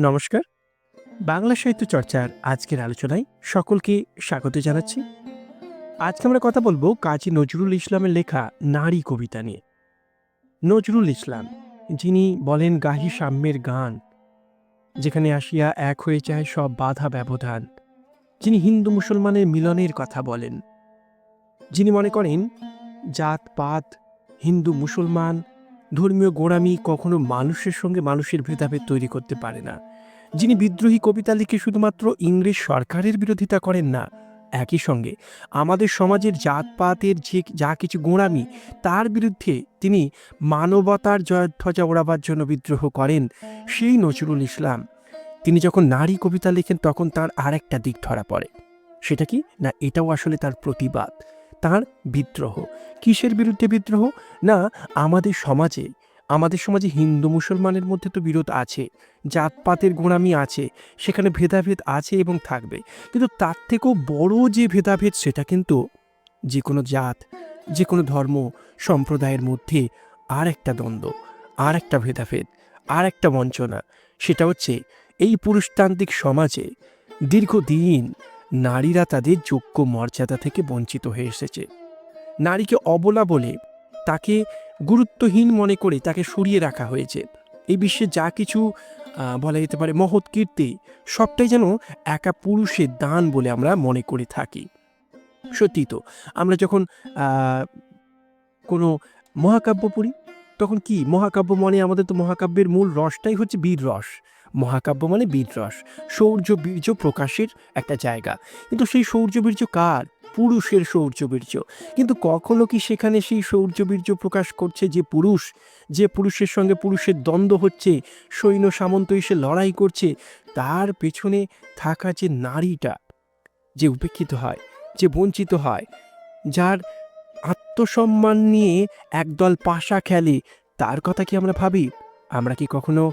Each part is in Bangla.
নমস্কার। বাংলা সাহিত্য চর্চার আজকের আলোচনায় সকলকে স্বাগত জানাচ্ছি। আজকে আমরা কথা বলব কাজী নজরুল ইসলামের লেখা নারী কবিতা নিয়ে। নজরুল ইসলাম, যিনি বলেন গাহি সাম্যের গান, যেখানে আসিয়া এক হয়ে যায় সব বাধা ব্যবধান। যিনি হিন্দু মুসলমানের মিলনের কথা বলেন। যিনি মনে করেন, জাত, পাত, হিন্দু মুসলমান, ধর্মীয় গোড়ামি কখনো মানুষের সঙ্গে মানুষের ভেদাভেদ তৈরি করতে পারে না। যিনি বিদ্রোহী কবিতা লিখে শুধুমাত্র ইংরেজ সরকারের বিরোধিতা করেন না, একই সঙ্গে আমাদের সমাজের জাতপাতের যে যা কিছু গোঁড়ামি, তার বিরুদ্ধে তিনি মানবতার জয়ধ্বজা ওড়াবার জন্য বিদ্রোহ করেন সেই নজরুল ইসলাম। তিনি যখন নারী কবিতা লেখেন, তখন তার আরেকটা দিক ধরা পড়ে। সেটা কি? না, এটাও আসলে তার প্রতিবাদ। তার বিদ্রোহ। কিসের বিরুদ্ধে বিদ্রোহ? না, আমাদের সমাজে আমাদের সমাজে হিন্দু মুসলমানের মধ্যে তো বিরোধ আছে, জাতপাতের গোড়ামি আছে, সেখানে ভেদাভেদ আছে এবং থাকবে। কিন্তু তার থেকেও বড় যে ভেদাভেদ সেটা কিন্তু যে কোনো জাত, যে কোনো ধর্ম, সম্প্রদায়ের মধ্যে আর একটা দ্বন্দ্ব, আর একটা ভেদাভেদ, আর একটা বঞ্চনা। সেটা হচ্ছে এই পুরুষতান্ত্রিক সমাজে দীর্ঘদিন নারীরা তাদের যোগ্য মর্যাদা থেকে বঞ্চিত হয়ে এসেছে। নারীকে অবলা বলে তাকে গুরুত্বহীন মনে করে তাকে সরিয়ে রাখা হয়েছে। এই বিশ্বে যা কিছু বলা যেতে পারে, মহৎ কীর্তি, সবটাই যেন একা পুরুষের দান বলে আমরা মনে করে থাকি। সত্যি তো, আমরা যখন কোনো মহাকাব্য পড়ি, তখন কি, মহাকাব্য মানে আমাদের তো মহাকাব্যের মূল রসটাই হচ্ছে বীর রস। মহাকাব্য মানে বীর রস শৌর্য বীর্য প্রকাশের একটা জায়গা। কিন্তু সেই শৌর্য বীর্য কার? পুরুষের শৌর্য বীর্য কিন্তু কখনো কি সেখানে সেই শৌর্য বীর্য প্রকাশ করছে যে পুরুষ, যে পুরুষের সঙ্গে পুরুষের দ্বন্দ্ব হচ্ছে, সৈন্য সামন্ত এসে লড়াই করছে, তার পেছনে থাকা যে নারীটা, যে উপেক্ষিত হয়, যে বঞ্চিত হয়, যার আত্মসম্মান নিয়ে একদল পাশা খেলে, তার কথা কি আমরা ভাবি? আমরা কি কখনো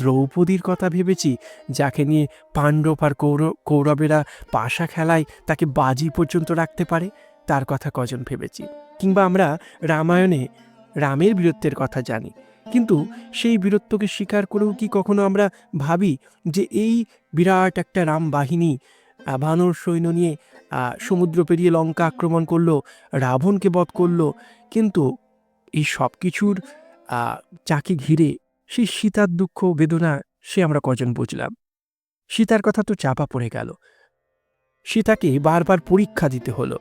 দ্রৌপদীর কথা ভেবেছি, যাকে নিয়ে পাণ্ডব আর কৌরব কৌরবেরা পাশা খেলায় তাকে বাজি পর্যন্ত রাখতে পারে, তার কথা কজন ভেবেছি। কিংবা আমরা রামায়ণে রামের বীরত্বের কথা জানি, কিন্তু সেই বীরত্বকে স্বীকার করেও কি কখনো আমরা ভাবি যে এই বিরাট একটা রাম বাহিনী বানর সৈন্য নিয়ে সমুদ্র পেরিয়ে লঙ্কা আক্রমণ করল, রাবণকে বধ করল, কিন্তু এই সব কিছুর যাকে ঘিরে সেই সীতার দুঃখ বেদনা সে আমরা কজন বুঝলাম। সীতার কথা তো চাপা পড়ে গেল। সীতাকে বারবার পরীক্ষা দিতে হলো।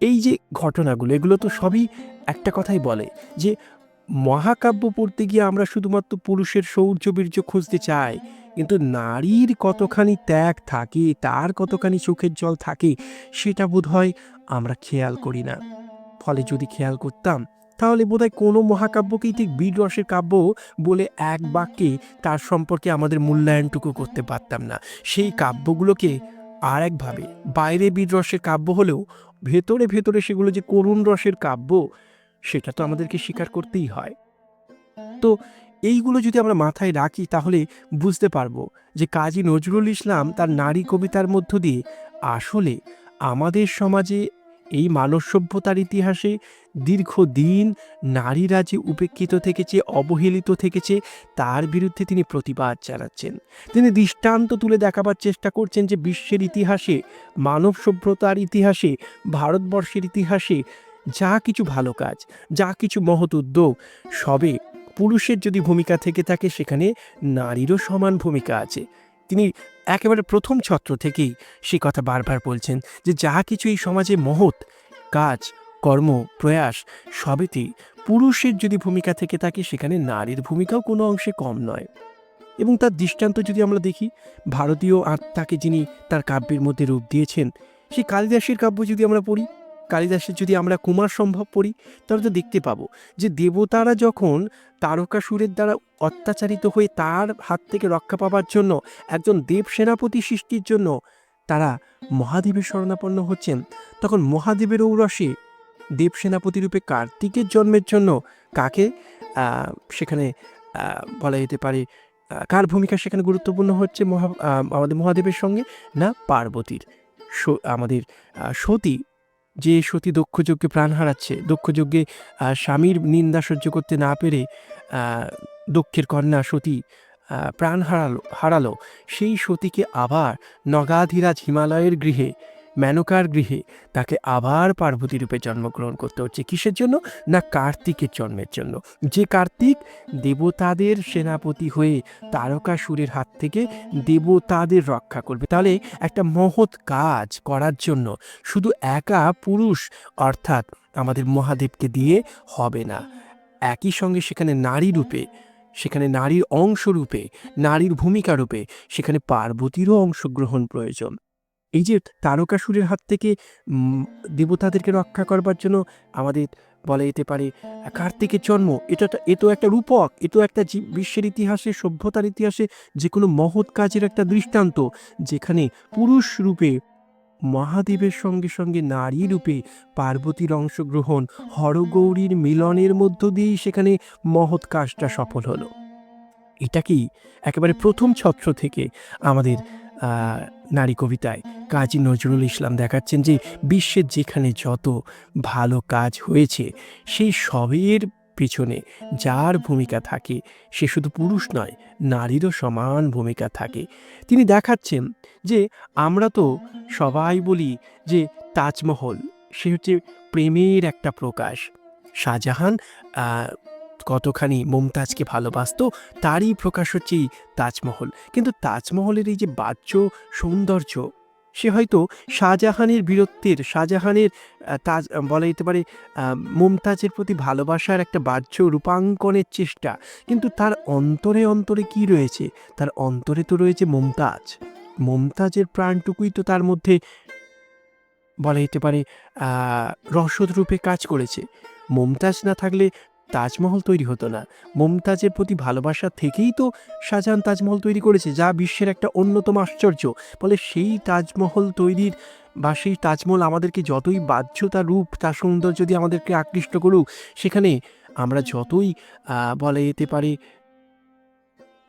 এই যে ঘটনাগুলো, এগুলো তো সবই একটা কথাই বলে যে, মহাকাব্য পড়তে গিয়ে আমরা শুধুমাত্র পুরুষের শৌর্য বীর্য খুঁজতে চাই, কিন্তু নারীর কতখানি ত্যাগ থাকে, তার কতখানি চোখের জল থাকে, সেটা বোধহয় আমরা খেয়াল করি না। ফলে যদি খেয়াল করতাম তাহলে বোধহয় কোনো মহাকাব্যকেই ঠিক বীর রসের কাব্য বলে এক বাক্যে তার সম্পর্কে আমাদের মূল্যায়নটুকু করতে পারতাম না। সেই কাব্যগুলোকে আর একভাবে বাইরে বীর রসের কাব্য হলেও ভেতরে ভেতরে সেগুলো যে করুণ রসের কাব্য, সেটা তো আমাদেরকে স্বীকার করতেই হয়। তো এইগুলো যদি আমরা মাথায় রাখি তাহলে বুঝতে পারব যে কাজী নজরুল ইসলাম তার নারী কবিতার মধ্য দিয়ে আসলে আমাদের সমাজে এই মানব সভ্যতার ইতিহাসে দীর্ঘদিন নারীরা যে উপেক্ষিত থেকেছে, অবহেলিত থেকেছে, তার বিরুদ্ধে তিনি প্রতিবাদ জানাচ্ছেন। তিনি দৃষ্টান্ত তুলে দেখাবার চেষ্টা করছেন যে বিশ্বের ইতিহাসে মানব সভ্যতার ইতিহাসে, ভারতবর্ষের ইতিহাসে যা কিছু ভালো কাজ, যা কিছু মহৎ উদ্যোগ, সবে পুরুষের যদি ভূমিকা থেকে থাকে, সেখানে নারীরও সমান ভূমিকা আছে। তিনি একেবারে প্রথম ছত্র থেকেই সে কথা বারবার বলছেন যে যা কিছু এই সমাজে মহৎ, কাজ, কর্ম, প্রয়াস সবেতেই পুরুষের যদি ভূমিকা থেকে থাকে, সেখানে নারীর ভূমিকাও কোনো অংশে কম নয়। এবং তার দৃষ্টান্ত যদি আমরা দেখি, ভারতীয় আত্মাকে যিনি তার কাব্যের মধ্যে রূপ দিয়েছেন, সেই কালিদাসের কাব্য যদি আমরা পড়ি কালিদাসের যদি আমরা কুমার সম্ভব পড়ি, তাহলে তো দেখতে পাবো যে দেবতারা যখন তারকাসুরের দ্বারা অত্যাচারিত হয়ে তার হাত থেকে রক্ষা পাবার জন্য একজন দেব সেনাপতি সৃষ্টির জন্য তারা মহাদেবের শরণাপন্ন হচ্ছেন, তখন মহাদেবের ঔরসে দেব সেনাপতি রূপে কার্তিকের জন্মের জন্য কাকে সেখানে বলা যেতে পারে কার ভূমিকা সেখানে গুরুত্বপূর্ণ হচ্ছে মহা আমাদের মহাদেবের সঙ্গে? না, পার্বতীর আমাদের সতী যে সতী দক্ষযজ্ঞে প্রাণ হারাচ্ছে দক্ষযজ্ঞে স্বামীর নিন্দা সহ্য করতে না পেরে দক্ষের কন্যা সতী প্রাণ হারালো হারালো। সেই সতীকে আবার নগাধিরাজ হিমালয়ের গৃহে মেনকার গৃহে তাকে আবার পার্বতী রূপে জন্মগ্রহণ করতে হচ্ছে। কিসের জন্য? না কার্তিকের জন্মের জন্য। যে কার্তিক দেবতাদের সেনাপতি হয়ে তারকাসুরের হাত থেকে দেবতাদের রক্ষা করবে। তাহলে একটা মহৎ কাজ করার জন্য শুধু একা পুরুষ অর্থাৎ আমাদের মহাদেবকে দিয়ে হবে না। একই সঙ্গে সেখানে নারী রূপে, সেখানে নারীর অংশ রূপে, নারীর ভূমিকা রূপে, সেখানে পার্বতীরও অংশগ্রহণ প্রয়োজন। এই যে তারকাসুরের হাত থেকে দেবতাদেরকে রক্ষা করবার জন্য আমাদের বলা যেতে পারে, কার্তিকের জন্ম, এটা এ তো একটা রূপক, এ তো একটা বিশ্বের ইতিহাসে, সভ্যতার ইতিহাসে যে কোনো মহৎ কাজের একটা দৃষ্টান্ত, যেখানে পুরুষ রূপে, মহাদেবের সঙ্গে সঙ্গে নারী রূপে পার্বতীর অংশগ্রহণ, হরগৌরীর মিলনের মধ্য দিয়েই সেখানে মহৎ কাজটা সফল হলো। এটা কি একেবারে প্রথম ছত্র থেকে আমাদের নারী কবিতায় কাজী নজরুল ইসলাম দেখাচ্ছেন যে বিশ্বের যেখানে যত ভালো কাজ হয়েছে, সেই সবের পিছনে যার ভূমিকা থাকে, সে শুধু পুরুষ নয়, নারীরও সমান ভূমিকা থাকে। তিনি দেখাচ্ছেন যে আমরা তো সবাই বলি যে তাজমহল, সে হচ্ছে প্রেমের একটা প্রকাশ। শাহজাহান কতখানি মুমতাজকে ভালোবাসতো তারই প্রকাশ হচ্ছে এই তাজমহল। কিন্তু তাজমহলের এই যে বাহ্য সৌন্দর্য, সে হয়তো শাহজাহানের বীরত্বের, শাহজাহানের তাজ, বলা যেতে পারে মুমতাজের প্রতি ভালোবাসার একটা বাহ্য রূপাঙ্কনের চেষ্টা। কিন্তু তার অন্তরে অন্তরে কি রয়েছে? তার অন্তরে তো রয়েছে মুমতাজ। মুমতাজের প্রাণটুকুই তো তার মধ্যে বলা যেতে পারে রসদ রূপে কাজ করেছে। মুমতাজ না থাকলে তাজমহল তৈরি হতো না। মমতাজের প্রতি ভালোবাসা থেকেই তো শাহজাহান তাজমহল তৈরি করেছে, যা বিশ্বের একটা অন্যতম আশ্চর্য। ফলে সেই তাজমহল তৈরির বা সেই তাজমহল আমাদেরকে যতই বাহ্যতা রূপ, তার সৌন্দর্য যদি আমাদেরকে আকৃষ্ট করুক, সেখানে আমরা যতই বলা যেতে পারে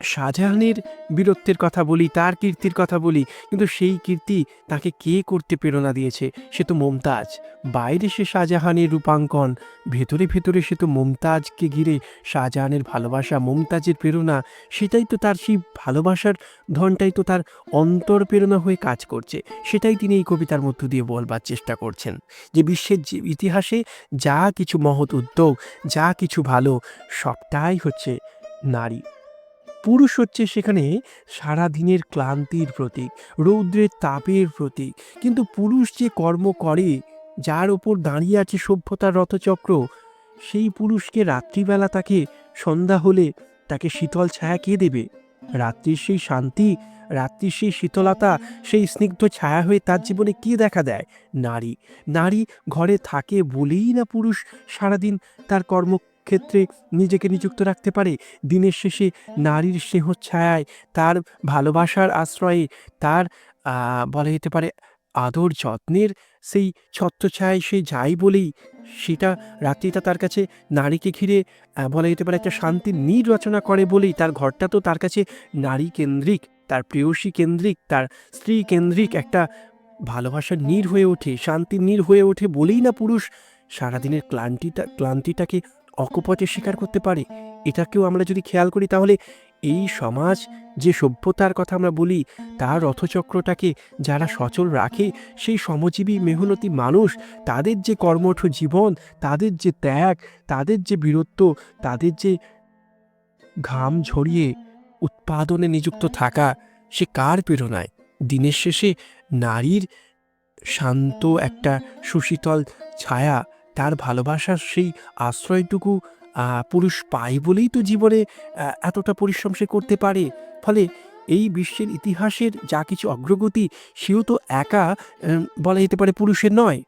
শাহজাহানের বীরত্বের কথা বলি, তার কীর্তির কথা বলি, কিন্তু সেই কীর্তি তাকে কে করতে প্রেরণা দিয়েছে? সে তো মমতাজ। বাইরে সে শাহজাহানের রূপাঙ্কন, ভেতরে ভেতরে সে তো মমতাজকে ঘিরে শাহজাহানের ভালোবাসা, মমতাজের প্রেরণা, সেটাই তো তার সেই ভালোবাসার ধনটাই তো তার অন্তর প্রেরণা হয়ে কাজ করছে। সেটাই তিনি এই কবিতার মধ্য দিয়ে বলবার চেষ্টা করছেন। যে বিশ্বের যে ইতিহাসে যা কিছু মহৎ উদ্যোগ, যা কিছু ভালো, সবটাই হচ্ছে নারী। পুরুষ হচ্ছে সেখানে সারাদিনের ক্লান্তির প্রতীক, রৌদ্রের তাপের প্রতীক। কিন্তু পুরুষ যে কর্ম করে, যার ওপর দাঁড়িয়ে আছে সভ্যতার রথচক্র, সেই পুরুষকে রাত্রিবেলা তাকে সন্ধ্যা হলে তাকে শীতল ছায়া কে দেবে? রাত্রির সেই শান্তি, রাত্রির সেই শীতলতা, সেই স্নিগ্ধ ছায়া হয়ে তার জীবনে কি দেখা দেয়? নারী। নারী ঘরে থাকে বলেই না পুরুষ সারাদিন তার কর্মক্ষেত্রে নিজেকে নিযুক্ত রাখতে পারে। দিনের শেষে নারীর স্নেহ ছায়ায় তার ভালোবাসার আশ্রয়ে, তার বলা যেতে পারে, আদর যত্নের সেই ছত্রছায়ায় সে যাই বলেই সেটা রাত্রিটা তার কাছে নারীকে ঘিরে বলা যেতে পারে, একটা শান্তির নীড় রচনা করে বলেই তার ঘরটা তো তার কাছে নারী কেন্দ্রিক, তার প্রেয়সী কেন্দ্রিক, তার স্ত্রী কেন্দ্রিক একটা ভালোবাসার নীড় হয়ে ওঠে, শান্তির নীড় হয়ে ওঠে বলেই না পুরুষ সারাদিনের ক্লান্তিটা, ক্লান্তিটাকে অকপটে স্বীকার করতে পারে। এটাকেও আমরা যদি খেয়াল করি তাহলে এই সমাজ যে সভ্যতার কথা আমরা বলি, তার রথচক্রটাকে যারা সচল রাখে, সেই সমজীবী মেহনতি মানুষ, তাদের যে কর্মঠ জীবন, তাদের যে ত্যাগ, তাদের যে বীরত্ব, তাদের যে ঘাম ঝরিয়ে উৎপাদনে নিযুক্ত থাকা, সে কার প্রেরণায়? দিনের শেষে নারীর শান্ত একটা সুশীতল ছায়া তার ভালোবাসার সেই আশ্রয়টুকু পুরুষ পায় বলেই তো জীবনে এতটা পরিশ্রম সে করতে পারে। ফলে এই বিশ্বের ইতিহাসের যা কিছু অগ্রগতি, সেও তো একা বলা যেতে পারে পুরুষের নয়।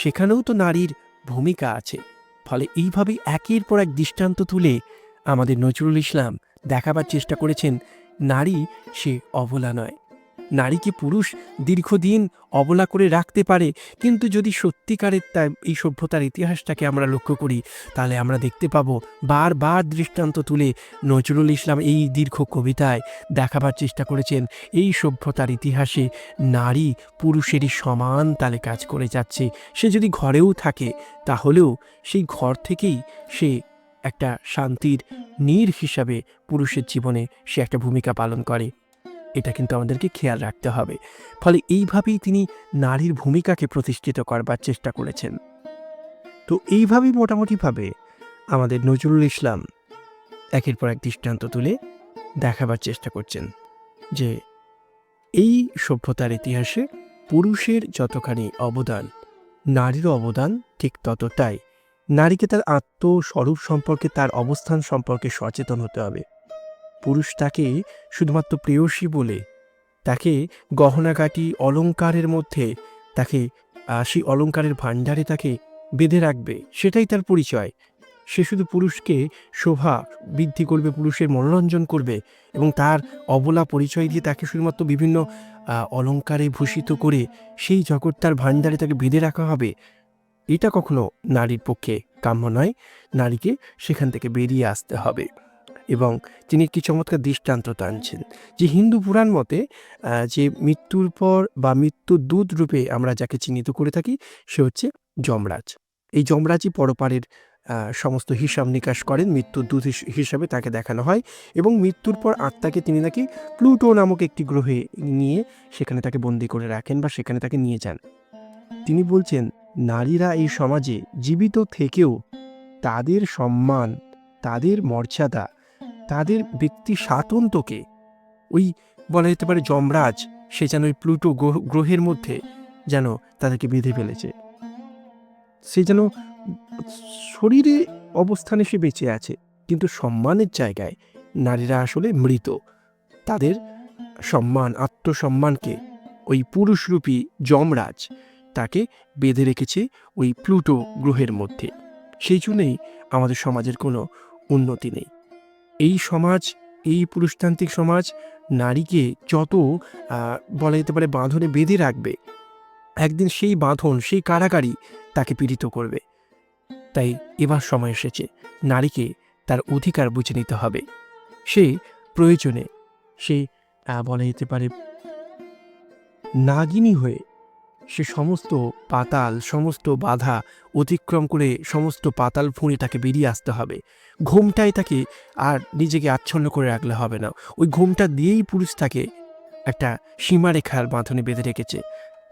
সেখানেও তো নারীর ভূমিকা আছে। ফলে এইভাবেই একের পর এক দৃষ্টান্ত তুলে আমাদের নজরুল ইসলাম দেখাবার চেষ্টা করেছেন, নারী সে অবলা নয়। নারীকে পুরুষ দীর্ঘদিন অবলা করে রাখতে পারে, কিন্তু যদি সত্যিকারের এই সভ্যতার ইতিহাসটাকে আমরা লক্ষ্য করি, তাহলে আমরা দেখতে পাবো বারবার দৃষ্টান্ত তুলে নজরুল ইসলাম এই দীর্ঘ কবিতায় দেখাবার চেষ্টা করেছেন, এই সভ্যতার ইতিহাসে নারী পুরুষেরই সমান তালে কাজ করে যাচ্ছে। সে যদি ঘরেও থাকে, তাহলেও সেই ঘর থেকেই সে একটা শান্তির নীর হিসাবে পুরুষের জীবনে সে একটা ভূমিকা পালন করে। এটা কিন্তু আমাদেরকে খেয়াল রাখতে হবে। ফলে এইভাবেই তিনি নারীর ভূমিকাকে প্রতিষ্ঠিত করবার চেষ্টা করেছেন। তো এইভাবেই মোটামুটিভাবে আমাদের নজরুল ইসলাম একের পর এক দৃষ্টান্ত তুলে দেখাবার চেষ্টা করছেন যে এই সভ্যতার ইতিহাসে পুরুষের যতখানি অবদান নারীরও অবদান ঠিক ততটাই। নারীকে তার আত্মস্বরূপ সম্পর্কে, তার অবস্থান সম্পর্কে সচেতন হতে হবে। পুরুষ তাকে শুধুমাত্র প্রেয়সী বলে। তাকে গহনাগাটি অলংকারের মধ্যে তাকে সেই অলংকারের ভাণ্ডারে তাকে বেঁধে রাখবে সেটাই তার পরিচয়। সে শুধু পুরুষকে শোভা বৃদ্ধি করবে পুরুষের মনোরঞ্জন করবে এবং তার অবলা পরিচয় দিয়ে তাকে শুধুমাত্র বিভিন্ন আহ, অলংকারে ভূষিত করে সেই জগৎ তার ভাণ্ডারে তাকে বেঁধে রাখা হবে। এটা কখনো নারীর পক্ষে কাম্য নয়। নারীকে সেখান থেকে বেরিয়ে আসতে হবে। এবং তিনি একটি চমৎকার দৃষ্টান্ত টানছেন যে হিন্দু পুরাণ মতে যে মৃত্যুর পর বা মৃত্যুর দূত রূপে আমরা যাকে চিহ্নিত করে থাকি, সে হচ্ছে যমরাজ। এই যমরাজই পরপারের সমস্ত হিসাব নিকাশ করেন, মৃত্যুর দূত হিস- হিসাবে তাকে দেখানো হয় এবং মৃত্যুর পর আত্মাকে তিনি নাকি প্লুটো নামক একটি গ্রহে নিয়ে সেখানে তাকে বন্দি করে রাখেন বা সেখানে তাকে নিয়ে যান। তিনি বলছেন, নারীরা এই সমাজে জীবিত থেকেও তাদের সম্মান, তাদের মর্যাদা তাদের ব্যক্তি স্বাতন্ত্র্যকে ওই বলা যেতে পারে যমরাজ, সে যেন ওই প্লুটো গ্রহের মধ্যে যেন তাদেরকে বেঁধে ফেলেছে। সে যেন শরীরে অবস্থানে সে বেঁচে আছে, কিন্তু সম্মানের জায়গায় নারীরা আসলে মৃত। তাদের সম্মান, আত্মসম্মানকে ওই পুরুষরূপী যমরাজ তাকে বেঁধে রেখেছে ওই প্লুটো গ্রহের মধ্যে। সেই জন্যেই আমাদের সমাজের কোনো উন্নতি নেই। এই সমাজ, এই পুরুষতান্ত্রিক সমাজ নারীকে যত বলা যেতে পারে বাঁধনে বেঁধে রাখবে, একদিন সেই বাঁধন, সেই কারাগারি তাকে পীড়িত করবে। তাই এবার সময় এসেছে, নারীকে তার অধিকার বুঝে নিতে হবে। সে প্রয়োজনে, সে বলা যেতে পারে নাগিনী হয়ে সে সমস্ত পাতাল, সমস্ত বাধা অতিক্রম করে সমস্ত পাতাল ফুঁড়ে তাকে বেরিয়ে আসতে হবে। ঘুমটাই তাকে আর নিজেকে আচ্ছন্ন করে রাখলে হবে না। ওই ঘুমটা দিয়েই পুরুষ তাকে একটা সীমারেখার বাঁধনে বেঁধে রেখেছে।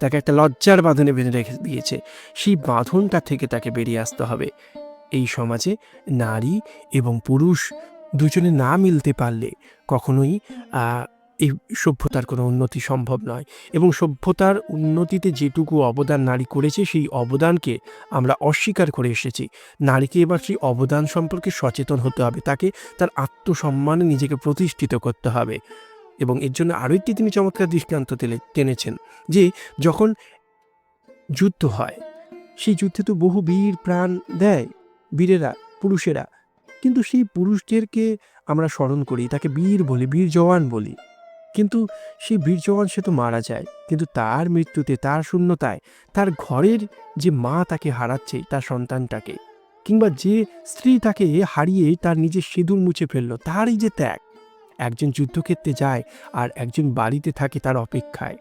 তাকে একটা লজ্জার বাঁধনে বেঁধে রেখে দিয়েছে। সেই বাঁধনটা থেকে তাকে বেরিয়ে আসতে হবে। এই সমাজে নারী এবং পুরুষ দুজনে না মিলতে পারলে কখনোই এই সভ্যতার কোনো উন্নতি সম্ভব নয় এবং সভ্যতার উন্নতিতে যেটুকু অবদান নারী করেছে, সেই অবদানকে আমরা অস্বীকার করে এসেছি। নারীকে এবার সেই অবদান সম্পর্কে সচেতন হতে হবে, তাকে তার আত্মসম্মানে নিজেকে প্রতিষ্ঠিত করতে হবে। এবং এর জন্য আরও একটি তিনি চমৎকার দৃষ্টান্ত টেনেছেন যে যখন যুদ্ধ হয়, সেই যুদ্ধে তো বহু বীর প্রাণ দেয়, বীরেরা, পুরুষেরা। কিন্তু সেই পুরুষদেরকে আমরা স্মরণ করি, তাকে বীর বলি, বীর জওয়ান বলি। কিন্তু সেই বীর সে তো মারা যায়, কিন্তু তার মৃত্যুতে, তার শূন্যতায়, তার ঘরের যে মা তাকে হারাচ্ছে, তার সন্তানটাকে, কিংবা যে স্ত্রী তাকে হারিয়ে তার নিজের সিঁদুর মুছে ফেলল তার এই যে ত্যাগ। একজন যুদ্ধক্ষেত্রে যায় আর একজন বাড়িতে থাকে তার অপেক্ষায়।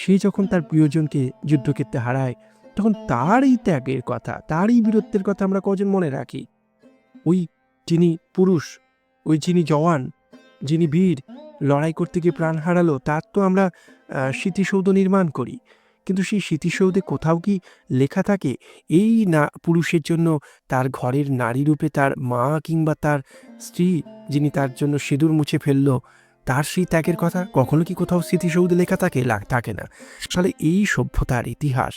সে যখন তার প্রিয়জনকে যুদ্ধক্ষেত্রে হারায়, তখন তার এই ত্যাগের কথা, তারই বীরত্বের কথা আমরা কজন মনে রাখি? ওই যিনি পুরুষ, ওই যিনি জওয়ান, যিনি বীর লড়াই করতে গিয়ে প্রাণ হারালো, তার তো আমরা স্মৃতিসৌধ নির্মাণ করি। কিন্তু সেই স্মৃতিসৌধে কোথাও কি লেখা থাকে, এই না পুরুষের জন্য তার ঘরের নারী রূপে তার মা কিংবা তার স্ত্রী যিনি তার জন্য সিঁদুর মুছে ফেলল, তার সেই ত্যাগের কথা? কখনো কি কোথাও স্মৃতিসৌধে লেখা থাকে? থাকে না। ফলে এই সভ্যতার ইতিহাস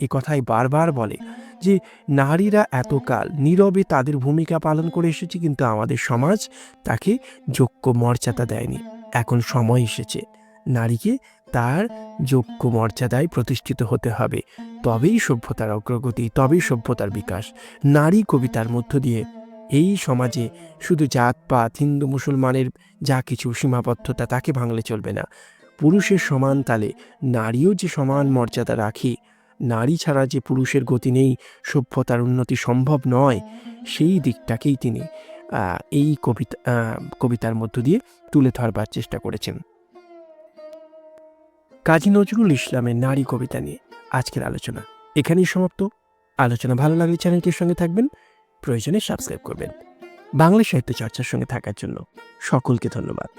এ কথাই বারবার বলে যে নারীরা এতকাল নীরবে তাদের ভূমিকা পালন করে এসেছে, কিন্তু আমাদের সমাজ তাকে যোগ্য মর্যাদা দেয়নি। এখন সময় এসেছে। নারীকে তার যোগ্য মর্যাদায় প্রতিষ্ঠিত হতে হবে। তবেই সভ্যতার অগ্রগতি, তবেই সভ্যতার বিকাশ। নারী কবিতার মধ্য দিয়ে এই সমাজে শুধু জাতপাত, হিন্দু, মুসলমানের যা কিছু সীমাবদ্ধতা, তাকে ভাঙলে চলবে না। পুরুষের সমান তালে নারীও যে সমান মর্যাদা রাখে, নারী ছাড়া যে পুরুষের গতি নেই, সভ্যতার উন্নতি সম্ভব নয়, সেই দিকটাকেই তিনি এই কবিতা কবিতার মধ্য দিয়ে তুলে ধরবার চেষ্টা করেছেন। কাজী নজরুল ইসলামের নারী কবিতা নিয়ে আজকের আলোচনা এখানেই সমাপ্ত। আলোচনা ভালো লাগলে চ্যানেলটির সঙ্গে থাকবেন, প্রয়োজনে সাবস্ক্রাইব করবেন। বাংলা সাহিত্য চর্চার সঙ্গে থাকার জন্য সকলকে ধন্যবাদ।